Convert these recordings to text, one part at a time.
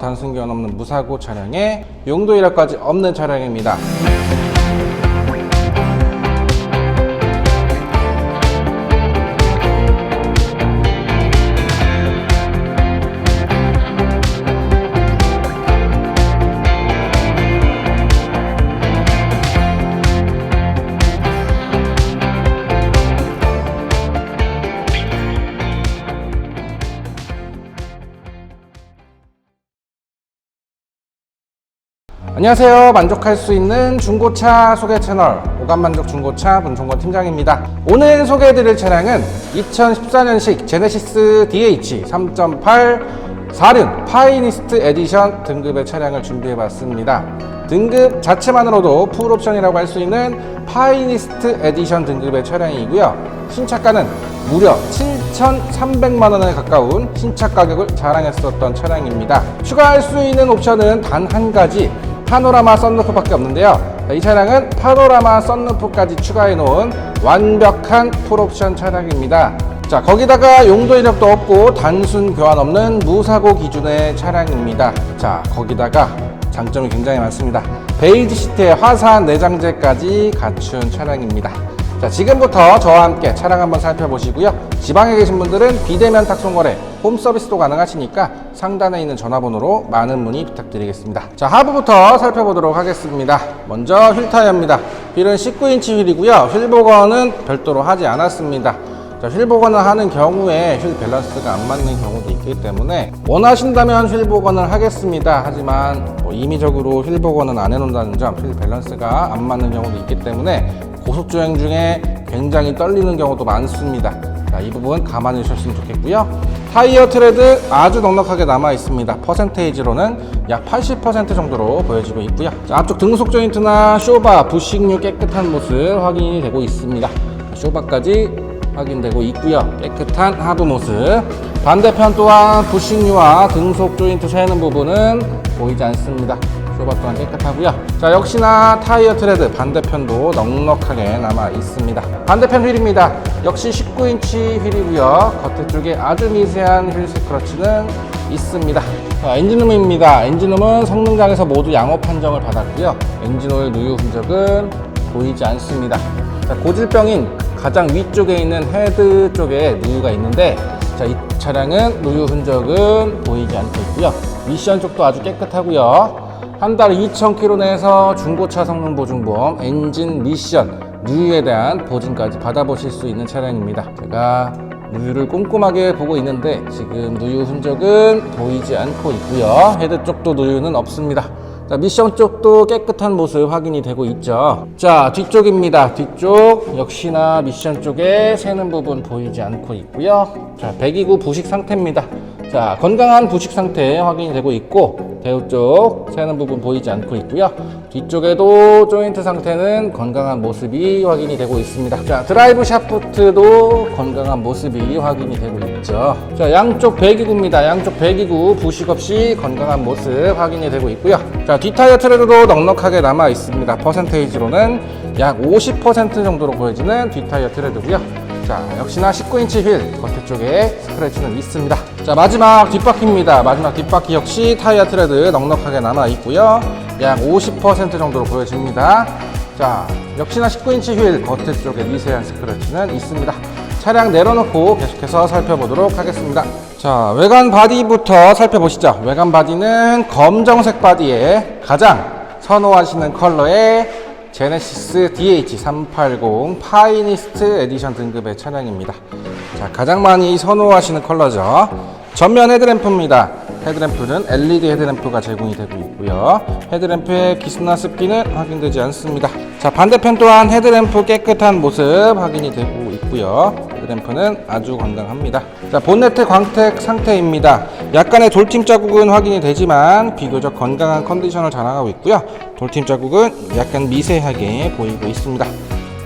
단순견 없는 무사고 차량에 용도 이력까지 없는 차량입니다. 안녕하세요. 만족할 수 있는 중고차 소개 채널 오감만족 중고차 문종건 팀장입니다. 오늘 소개해드릴 차량은 2014년식 제네시스 DH 3.8 4륜 파이니스트 에디션 등급의 차량을 준비해봤습니다. 등급 자체만으로도 풀옵션이라고 할 수 있는 파이니스트 에디션 등급의 차량이고요. 신차가는 무려 7,300만 원에 가까운 신차 가격을 자랑했었던 차량입니다. 추가할 수 있는 옵션은 단 한 가지 파노라마 썬루프밖에 없는데요. 자, 이 차량은 파노라마 썬루프까지 추가해 놓은 완벽한 풀옵션 차량입니다. 자, 거기다가 용도 이력도 없고 단순 교환 없는 무사고 기준의 차량입니다. 자, 거기다가 장점이 굉장히 많습니다. 베이지 시트에 화사한 내장재까지 갖춘 차량입니다. 자, 지금부터 저와 함께 차량 한번 살펴보시고요. 지방에 계신 분들은 비대면 탁송거래, 홈 서비스도 가능하시니까 상단에 있는 전화번호로 많은 문의 부탁드리겠습니다. 자, 하부부터 살펴보도록 하겠습니다. 먼저 휠 타이어입니다. 휠은 19인치 휠이고요. 휠 복원은 별도로 하지 않았습니다. 자, 휠 복원을 하는 경우에 휠 밸런스가 안 맞는 경우도 있기 때문에 원하신다면 휠 복원을 하겠습니다. 하지만 뭐 임의적으로 휠 복원은 안 해놓는다는 점, 휠 밸런스가 안 맞는 경우도 있기 때문에 고속주행 중에 굉장히 떨리는 경우도 많습니다. 자, 이 부분 감안해 주셨으면 좋겠고요. 타이어 트레드 아주 넉넉하게 남아 있습니다. 퍼센테이지로는 약 80% 정도로 보여지고 있고요. 자, 앞쪽 등속 조인트나 쇼바, 부식류 깨끗한 모습 확인이 되고 있습니다. 쇼바까지 확인되고 있고요. 깨끗한 하부 모습. 반대편 또한 부식류와 등속 조인트 새는 부분은 보이지 않습니다. 쇼바 또한 깨끗하고요. 자, 역시나 타이어 트레드 반대편도 넉넉하게 남아 있습니다. 반대편 휠입니다. 역시 19인치 휠이고요. 겉에 쪽에 아주 미세한 휠 스크러치는 있습니다. 자, 엔진룸입니다. 엔진룸은 성능장에서 모두 양호 판정을 받았고요. 엔진오일 누유 흔적은 보이지 않습니다. 자, 고질병인 가장 위쪽에 있는 헤드 쪽에 누유가 있는데 자, 이 차량은 누유 흔적은 보이지 않고 있고요. 미션 쪽도 아주 깨끗하고요. 한 달에 2,000km 내에서 중고차 성능 보증보험, 엔진 미션, 누유에 대한 보증까지 받아보실 수 있는 차량입니다. 제가 누유를 꼼꼼하게 보고 있는데 지금 누유 흔적은 보이지 않고 있고요. 헤드 쪽도 누유는 없습니다. 자, 미션 쪽도 깨끗한 모습 확인이 되고 있죠. 자, 뒤쪽입니다. 뒤쪽 역시나 미션 쪽에 새는 부분 보이지 않고 있고요. 자, 배기구 부식 상태입니다. 자, 건강한 부식 상태 확인이 되고 있고 대우 쪽 새는 부분 보이지 않고 있고요. 뒤쪽에도 조인트 상태는 건강한 모습이 확인이 되고 있습니다. 자, 드라이브 샤프트도 건강한 모습이 확인이 되고 있죠. 자, 양쪽 배기구입니다. 양쪽 배기구 부식 없이 건강한 모습 확인이 되고 있고요. 자, 뒷타이어 트레드도 넉넉하게 남아 있습니다. 퍼센테이지로는 약 50% 정도로 보여지는 뒷타이어 트레드고요. 자, 역시나 19인치 휠 겉에 쪽에 스크래치는 있습니다. 자, 마지막 뒷바퀴입니다. 마지막 뒷바퀴 역시 타이어 트레드 넉넉하게 남아 있고요. 약 50% 정도로 보여집니다. 자, 역시나 19인치 휠 겉에 쪽에 미세한 스크래치는 있습니다. 차량 내려놓고 계속해서 살펴보도록 하겠습니다. 자, 외관 바디부터 살펴보시죠. 외관 바디는 검정색 바디에 가장 선호하시는 컬러의 제네시스 DH380 파이니스트 에디션 등급의 차량입니다. 자, 가장 많이 선호하시는 컬러죠. 전면 헤드램프입니다. 헤드램프는 LED 헤드램프가 제공이 되고 있고요. 헤드램프의 기스나 습기는 확인되지 않습니다. 자, 반대편 또한 헤드램프 깨끗한 모습 확인이 되고 있고요. 헤드램프는 아주 건강합니다. 자, 본네트 광택 상태입니다. 약간의 돌팀 자국은 확인이 되지만 비교적 건강한 컨디션을 자랑하고 있고요. 돌팀 자국은 약간 미세하게 보이고 있습니다.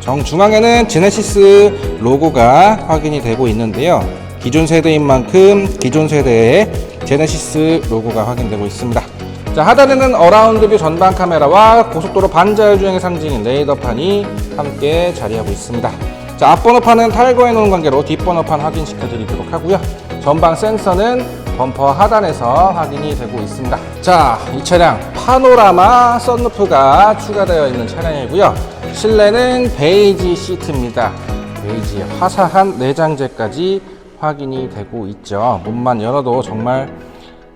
정중앙에는 제네시스 로고가 확인이 되고 있는데요. 기존 세대인 만큼 기존 세대의 제네시스 로고가 확인되고 있습니다. 자, 하단에는 어라운드 뷰 전방 카메라와 고속도로 반자율 주행의 상징인 레이더판이 함께 자리하고 있습니다. 자, 앞번호판은 탈거해 놓은 관계로 뒷번호판 확인시켜 드리도록 하고요. 전방 센서는 범퍼 하단에서 확인이 되고 있습니다. 자, 이 차량 파노라마 썬루프가 추가되어 있는 차량이고요. 실내는 베이지 시트입니다. 베이지 화사한 내장재까지 확인이 되고 있죠. 문만 열어도 정말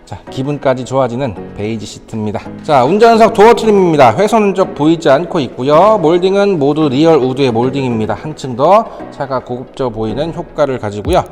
자, 기분까지 좋아지는 베이지 시트입니다. 자, 운전석 도어 트림입니다. 훼손 흔적 보이지 않고 있고요. 몰딩은 모두 리얼 우드의 몰딩입니다. 한층 더 차가 고급져 보이는 효과를 가지고요.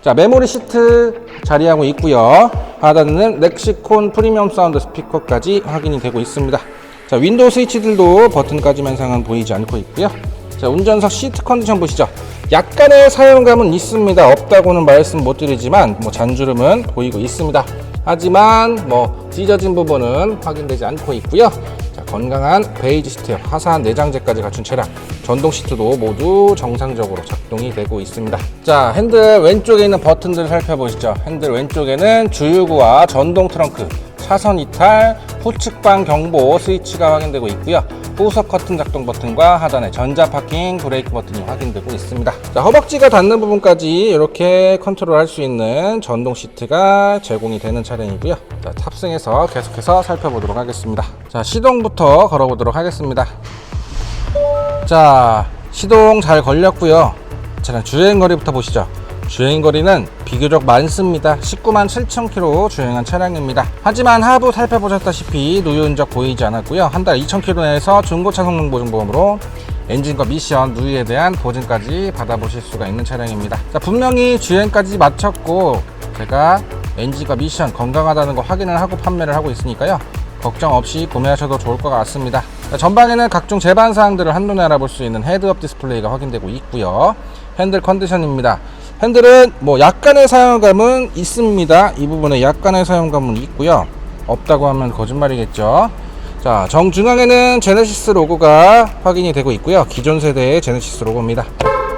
자, 메모리 시트 자리하고 있고요. 하단에는 렉시콘 프리미엄 사운드 스피커까지 확인이 되고 있습니다. 자, 윈도우 스위치들도 버튼까지만 상은 보이지 않고 있고요. 자, 운전석 시트 컨디션 보시죠. 약간의 사용감은 있습니다. 없다고는 말씀 못 드리지만 뭐 잔주름은 보이고 있습니다. 하지만 뭐 찢어진 부분은 확인되지 않고 있고요. 자, 건강한 베이지 시트에 화사한 내장재까지 갖춘 차량. 전동 시트도 모두 정상적으로 작동이 되고 있습니다. 자, 핸들 왼쪽에 있는 버튼들 살펴보시죠. 핸들 왼쪽에는 주유구와 전동 트렁크, 차선 이탈, 후측방 경보 스위치가 확인되고 있고요. 후석 커튼 작동 버튼과 하단에 전자 파킹 브레이크 버튼이 확인되고 있습니다. 자, 허벅지가 닿는 부분까지 이렇게 컨트롤 할 수 있는 전동 시트가 제공이 되는 차량이고요. 자, 탑승해서 계속해서 살펴보도록 하겠습니다. 자, 시동부터 걸어보도록 하겠습니다. 자, 시동 잘 걸렸고요. 차량 주행 거리부터 보시죠. 주행 거리는 비교적 많습니다. 19만 7천 킬로 주행한 차량입니다. 하지만 하부 살펴보셨다시피 누유 흔적 보이지 않았고요. 한 달 2천 킬로 내에서 중고차 성능 보증보험으로 엔진과 미션, 누유에 대한 보증까지 받아보실 수가 있는 차량입니다. 자, 분명히 주행까지 마쳤고 제가 엔진과 미션 건강하다는 거 확인을 하고 판매를 하고 있으니까요. 걱정 없이 구매하셔도 좋을 것 같습니다. 자, 전방에는 각종 제반 사항들을 한눈에 알아볼 수 있는 헤드업 디스플레이가 확인되고 있고요. 핸들 컨디션입니다. 핸들은 뭐 약간의 사용감은 있습니다. 이 부분에 약간의 사용감은 있고요. 없다고 하면 거짓말이겠죠. 자, 정중앙에는 제네시스 로고가 확인이 되고 있고요. 기존 세대의 제네시스 로고입니다.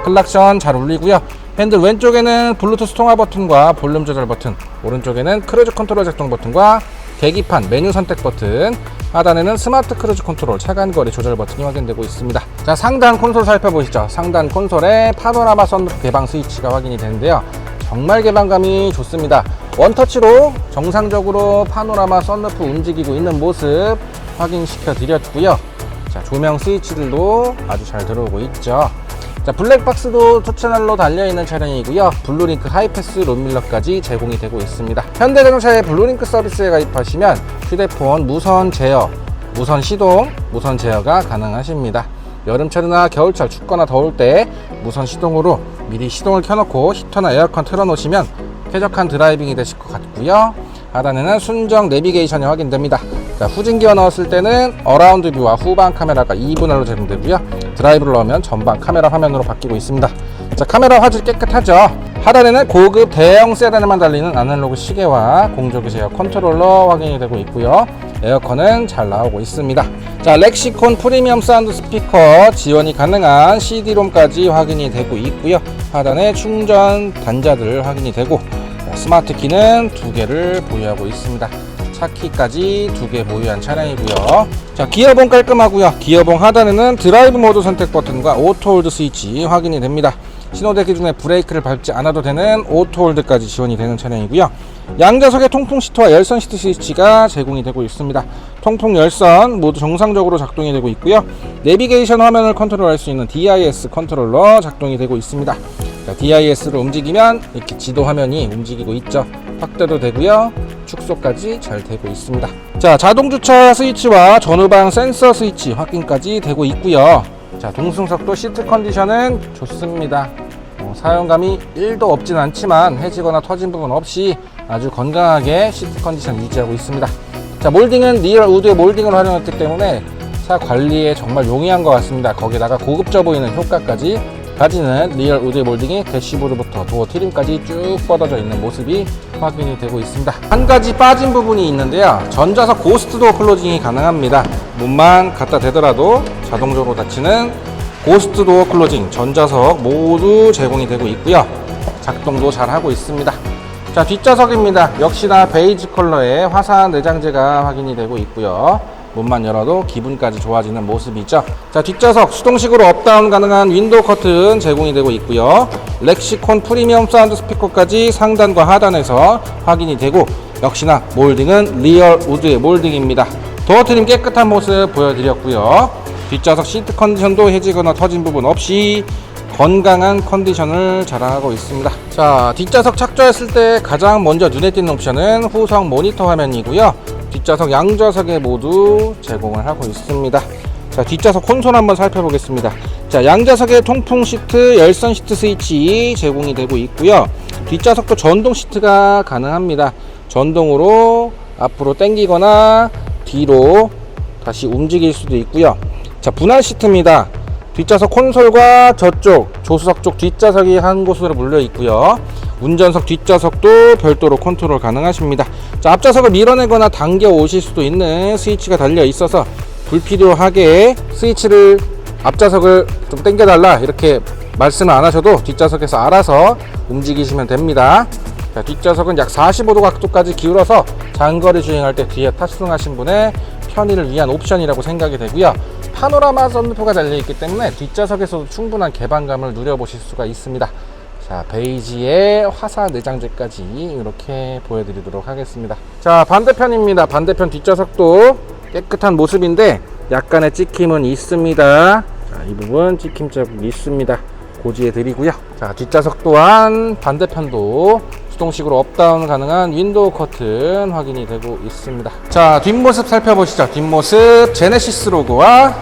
클락션 잘 울리고요. 핸들 왼쪽에는 블루투스 통화 버튼과 볼륨 조절 버튼, 오른쪽에는 크루즈 컨트롤 작동 버튼과 계기판, 메뉴 선택 버튼, 하단에는 스마트 크루즈 컨트롤, 차간 거리 조절 버튼이 확인되고 있습니다. 자, 상단 콘솔 살펴보시죠. 상단 콘솔에 파노라마 썬루프 개방 스위치가 확인이 되는데요. 정말 개방감이 좋습니다. 원터치로 정상적으로 파노라마 썬루프 움직이고 있는 모습 확인시켜 드렸고요. 자, 조명 스위치들도 아주 잘 들어오고 있죠. 자, 블랙박스도 투 채널로 달려있는 차량이고요. 블루링크 하이패스 롬밀러까지 제공이 되고 있습니다. 현대자동차의 블루링크 서비스에 가입하시면 휴대폰 무선 제어, 무선 시동, 무선 제어가 가능하십니다. 여름철이나 겨울철 춥거나 더울 때 무선 시동으로 미리 시동을 켜놓고 히터나 에어컨 틀어놓으시면 쾌적한 드라이빙이 되실 것 같고요. 하단에는 순정 내비게이션이 확인됩니다. 자, 후진기어 넣었을 때는 어라운드 뷰와 후방 카메라가 2분할로 제공되고요. 드라이브를 넣으면 전방 카메라 화면으로 바뀌고 있습니다. 자, 카메라 화질 깨끗하죠. 하단에는 고급 대형 세단에만 달리는 아날로그 시계와 공조기 제어 컨트롤러 확인이 되고 있고요. 에어컨은 잘 나오고 있습니다. 자, 렉시콘 프리미엄 사운드 스피커 지원이 가능한 CD롬까지 확인이 되고 있고요. 하단에 충전 단자들 확인이 되고 자, 스마트 키는 두 개를 보유하고 있습니다. 차키까지 두 개 보유한 차량이고요. 자, 기어봉 깔끔하고요. 기어봉 하단에는 드라이브 모드 선택 버튼과 오토 홀드 스위치 확인이 됩니다. 신호대기 중에 브레이크를 밟지 않아도 되는 오토 홀드까지 지원이 되는 차량이고요. 양좌석에 통풍 시트와 열선 시트 스위치가 제공이 되고 있습니다. 통풍 열선 모두 정상적으로 작동이 되고 있고요. 내비게이션 화면을 컨트롤할 수 있는 DIS 컨트롤러 작동이 되고 있습니다. 자, DIS로 움직이면 이렇게 지도 화면이 움직이고 있죠. 확대도 되고요. 축소까지 잘 되고 있습니다. 자, 자동 주차 스위치와 전후방 센서 스위치 확인까지 되고 있고요. 자, 동승석도 시트 컨디션은 좋습니다. 어, 사용감이 1도 없진 않지만 해지거나 터진 부분 없이 아주 건강하게 시트 컨디션 유지하고 있습니다. 자, 몰딩은 리얼 우드의 몰딩을 활용했기 때문에 차 관리에 정말 용이한 것 같습니다. 거기다가 고급져 보이는 효과까지 가지는 리얼 우드 몰딩이 대시보드부터 도어 트림까지 쭉 뻗어져 있는 모습이 확인이 되고 있습니다. 한 가지 빠진 부분이 있는데요. 전자석 고스트 도어 클로징이 가능합니다. 문만 갖다 대더라도 자동적으로 닫히는 고스트 도어 클로징 전자석 모두 제공이 되고 있고요. 작동도 잘 하고 있습니다. 자 뒷좌석입니다. 역시나 베이지 컬러의 화사한 내장재가 확인이 되고 있고요. 문만 열어도 기분까지 좋아지는 모습이죠. 자, 뒷좌석 수동식으로 업다운 가능한 윈도우 커튼 제공이 되고 있고요. 렉시콘 프리미엄 사운드 스피커까지 상단과 하단에서 확인이 되고 역시나 몰딩은 리얼 우드의 몰딩입니다. 도어 트림 깨끗한 모습 보여드렸고요. 뒷좌석 시트 컨디션도 해지거나 터진 부분 없이 건강한 컨디션을 자랑하고 있습니다. 자, 뒷좌석 착좌했을 때 가장 먼저 눈에 띄는 옵션은 후성 모니터 화면이고요. 뒷좌석 양좌석에 모두 제공을 하고 있습니다. 자, 뒷좌석 콘솔 한번 살펴보겠습니다. 자, 양좌석에 통풍 시트, 열선 시트 스위치 제공이 되고 있고요. 뒷좌석도 전동 시트가 가능합니다. 전동으로 앞으로 당기거나 뒤로 다시 움직일 수도 있고요. 자, 분할 시트입니다. 뒷좌석 콘솔과 저쪽 조수석 쪽 뒷좌석이 한 곳으로 물려 있고요. 운전석 뒷좌석도 별도로 컨트롤 가능하십니다. 자, 앞좌석을 밀어내거나 당겨 오실 수도 있는 스위치가 달려 있어서 불필요하게 스위치를 앞좌석을 좀 당겨달라 이렇게 말씀을 안 하셔도 뒷좌석에서 알아서 움직이시면 됩니다. 자, 뒷좌석은 약 45도 각도까지 기울어서 장거리 주행할 때 뒤에 탑승하신 분의 편의를 위한 옵션이라고 생각이 되고요. 파노라마 썬루프가 달려 있기 때문에 뒷좌석에서도 충분한 개방감을 누려보실 수가 있습니다. 자, 베이지에 화사 내장재까지 이렇게 보여드리도록 하겠습니다. 자, 반대편입니다. 반대편 뒷좌석도 깨끗한 모습인데 약간의 찍힘은 있습니다. 자, 이 부분 찍힘 자국이 있습니다. 고지해 드리고요. 자, 뒷좌석 또한 반대편도 수동식으로 업다운 가능한 윈도우 커튼 확인이 되고 있습니다. 자, 뒷모습 살펴보시죠. 뒷모습 제네시스 로고와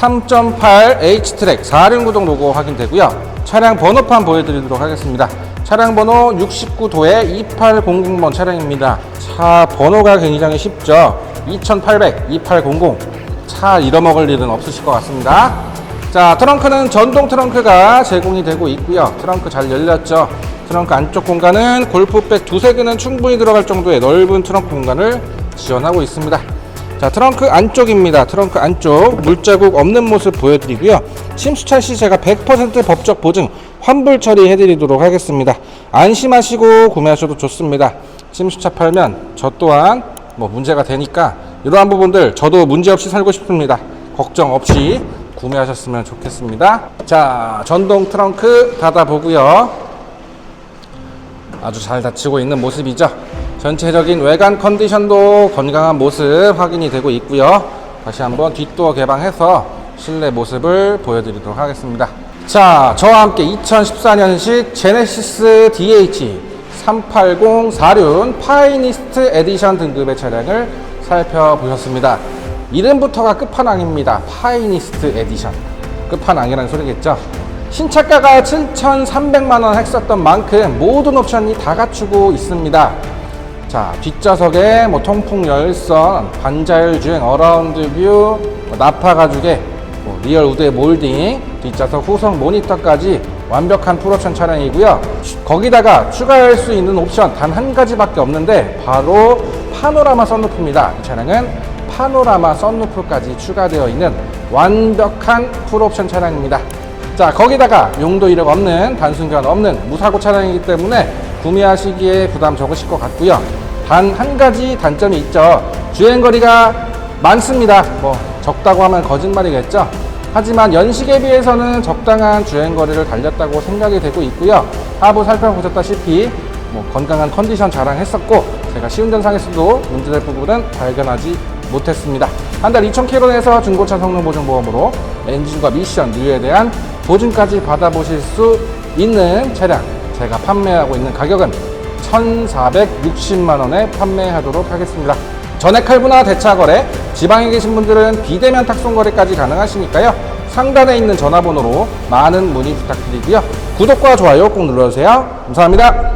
3.8 H-트랙 4륜 구동 로고 확인되고요. 차량 번호판 보여드리도록 하겠습니다. 차량 번호 69도에 2800번 차량입니다. 차 번호가 굉장히 쉽죠. 2800, 2800. 차 잃어먹을 일은 없으실 것 같습니다. 자, 트렁크는 전동 트렁크가 제공이 되고 있고요. 트렁크 잘 열렸죠. 트렁크 안쪽 공간은 골프백 두세 개는 충분히 들어갈 정도의 넓은 트렁크 공간을 지원하고 있습니다. 자, 트렁크 안쪽입니다. 트렁크 안쪽 물자국 없는 모습 보여드리고요. 침수차 시 제가 100% 법적 보증 환불 처리해 드리도록 하겠습니다. 안심하시고 구매하셔도 좋습니다. 침수차 팔면 저 또한 뭐 문제가 되니까 이러한 부분들 저도 문제 없이 살고 싶습니다. 걱정 없이 구매하셨으면 좋겠습니다. 자, 전동 트렁크 닫아보고요. 아주 잘 닫히고 있는 모습이죠. 전체적인 외관 컨디션도 건강한 모습 확인이 되고 있고요. 다시 한번 뒷도어 개방해서 실내 모습을 보여드리도록 하겠습니다. 자, 저와 함께 2014년식 제네시스 DH 380 4륜 파이니스트 에디션 등급의 차량을 살펴보셨습니다. 이름부터가 끝판왕입니다. 파이니스트 에디션. 끝판왕이라는 소리겠죠. 신차가가 7,300만원 했었던 만큼 모든 옵션이 다 갖추고 있습니다. 자, 뒷좌석에 뭐 통풍 열선, 반자율 주행, 어라운드 뷰, 뭐 나파 가죽에 뭐 리얼 우드의 몰딩, 뒷좌석 후성 모니터까지 완벽한 풀옵션 차량이고요. 거기다가 추가할 수 있는 옵션 단 한 가지밖에 없는데 바로 파노라마 썬루프입니다. 이 차량은 파노라마 썬루프까지 추가되어 있는 완벽한 풀옵션 차량입니다. 자 거기다가 용도 이력 없는 단순 교환 없는 무사고 차량이기 때문에 구매하시기에 부담 적으실 것 같고요. 단 한 가지 단점이 있죠. 주행거리가 많습니다. 뭐 적다고 하면 거짓말이겠죠. 하지만 연식에 비해서는 적당한 주행거리를 달렸다고 생각이 되고 있고요. 하부 살펴보셨다시피 뭐 건강한 컨디션 자랑했었고 제가 시운전상에서도 문제될 부분은 발견하지 못했습니다. 한 달 2,000km 내서 중고차 성능 보증 보험으로 엔진과 미션, 뉴에 대한 보증까지 받아보실 수 있는 차량 제가 판매하고 있는 가격은 1,460만 원에 판매하도록 하겠습니다. 전액 할부나 대차 거래, 지방에 계신 분들은 비대면 탁송 거래까지 가능하시니까요. 상단에 있는 전화번호로 많은 문의 부탁드리고요. 구독과 좋아요 꼭 눌러주세요. 감사합니다.